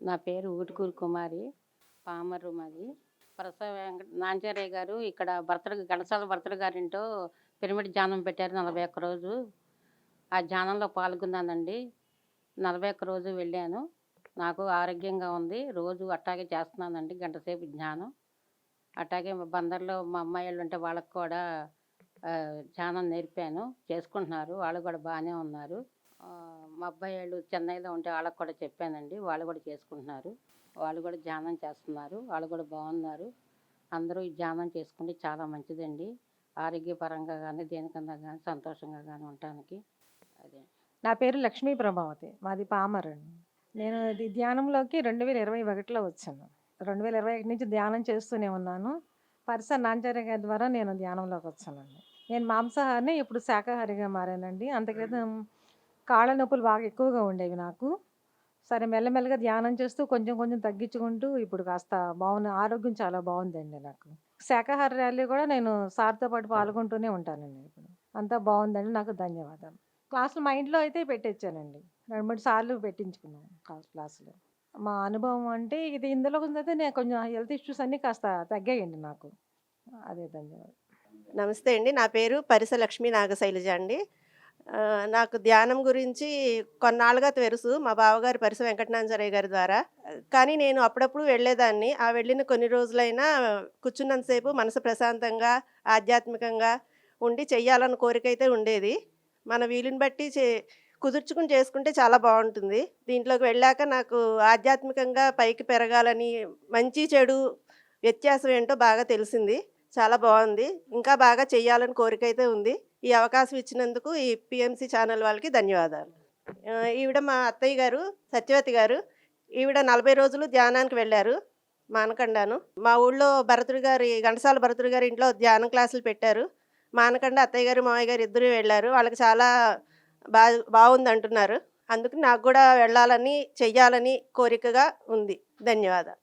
నా పేరు ఊటుకూరు కుమారి పామరు మాది ప్రసవ వెంకట నాంచారయ్య గారు ఇక్కడ భర్తడు గణసాల భర్తడు గారింటో పిరమిడ్ జానం పెట్టారు నలభై ఒక్క రోజు. ఆ జానంలో పాల్గొన్నానండి. నలభై ఒక్క రోజు వెళ్ళాను. నాకు ఆరోగ్యంగా ఉంది. రోజు అట్టాగే చేస్తున్నానండి గంటసేపు జ్ఞానం అట్టాగే మా బందర్లో మా అమ్మాయి వాళ్ళు ఉంటే వాళ్ళకు కూడా ధ్యానం నేర్పాను. చేసుకుంటున్నారు. వాళ్ళు కూడా బాగానే ఉన్నారు. మా అబ్బాయి వాళ్ళు చెన్నైలో ఉంటే వాళ్ళకి కూడా చెప్పానండి. వాళ్ళు కూడా చేసుకుంటున్నారు. వాళ్ళు కూడా ధ్యానం చేస్తున్నారు. వాళ్ళు కూడా బాగున్నారు. అందరూ ఈ ధ్యానం చేసుకుంటే చాలా మంచిదండి. ఆరోగ్యపరంగా కానీ దేనికన్నా కానీ సంతోషంగా కానీ ఉండటానికి. అదే. నా పేరు లక్ష్మీ ప్రభావతి. మాది పామర్ అండి. నేను ధ్యానంలోకి రెండు వేల ఇరవై ఒకటిలో వచ్చాను. రెండు వేల ఇరవై ఒకటి నుంచి ధ్యానం చేస్తూనే ఉన్నాను. పరిసర నాంచార్య గారి ద్వారా నేను ధ్యానంలోకి వచ్చానండి. నేను మాంసాహారిని ఇప్పుడు శాకాహారిగా మారానండి. అంతక్రితం కాళ్ళ నొప్పులు బాగా ఎక్కువగా ఉండేవి నాకు. సరే మెల్లమెల్లగా ధ్యానం చేస్తూ కొంచెం కొంచెం తగ్గించుకుంటూ ఇప్పుడు కాస్త బాగున్న ఆరోగ్యం చాలా బాగుందండి నాకు. శాకాహార ర్యాలీ కూడా నేను సార్తో పాటు పాల్గొంటూనే ఉంటానండి ఇప్పుడు. అంతా బాగుందండి నాకు ధన్యవాదాలు. క్లాసులు మా ఇంట్లో అయితే పెట్టించానండి రెండు మూడు సార్లు పెట్టించుకున్నాం క్లాస్ క్లాసులు. మా అనుభవం అంటే ఇది ఇందులో కొంచెం నేను కొంచెం హెల్త్ ఇష్యూస్ అన్నీ కాస్త తగ్గాయండి నాకు. అదే ధన్యవాదాలు. నమస్తే అండి. నా పేరు పరిస లక్ష్మీ నాగశైలజ అండి. నాకు ధ్యానం గురించి కొన్నాళ్ళుగా తెలుసు మా బావగారి పరిస వెంకటనాంజరయ్య గారి ద్వారా. కానీ నేను అప్పుడప్పుడు వెళ్ళేదాన్ని. ఆ వెళ్ళిన కొన్ని రోజులైనా కూర్చున్నంతసేపు మనసు ప్రశాంతంగా ఆధ్యాత్మికంగా ఉండి చెయ్యాలన్న కోరిక అయితే ఉండేది. మన వీలుని బట్టి చే కుదుర్చుకుని చేసుకుంటే చాలా బాగుంటుంది. దీంట్లోకి వెళ్ళాక నాకు ఆధ్యాత్మికంగా పైకి పెరగాలని మంచి చెడు వ్యత్యాసం ఏంటో బాగా తెలిసింది. చాలా బాగుంది. ఇంకా బాగా చెయ్యాలని కోరిక అయితే ఉంది. ఈ అవకాశం ఇచ్చినందుకు ఈ పిఎంసి ఛానల్ వాళ్ళకి ధన్యవాదాలు. ఈవిడ మా అత్తయ్య గారు సత్యవతి గారు ఈవిడ నలభై రోజులు ధ్యానానికి వెళ్ళారు మానకండాను. మా ఊళ్ళో భరతుడి గారి ఘంటసాల భరతుడి గారి ఇంట్లో ధ్యానం క్లాసులు పెట్టారు. మానకండ అత్తయ్య గారు మామయ్య గారు ఇద్దరు వెళ్ళారు. వాళ్ళకి చాలా బా బాగుంది అంటున్నారు అందుకు నాకు కూడా వెళ్ళాలని చెయ్యాలని కోరికగా ఉంది. ధన్యవాదాలు.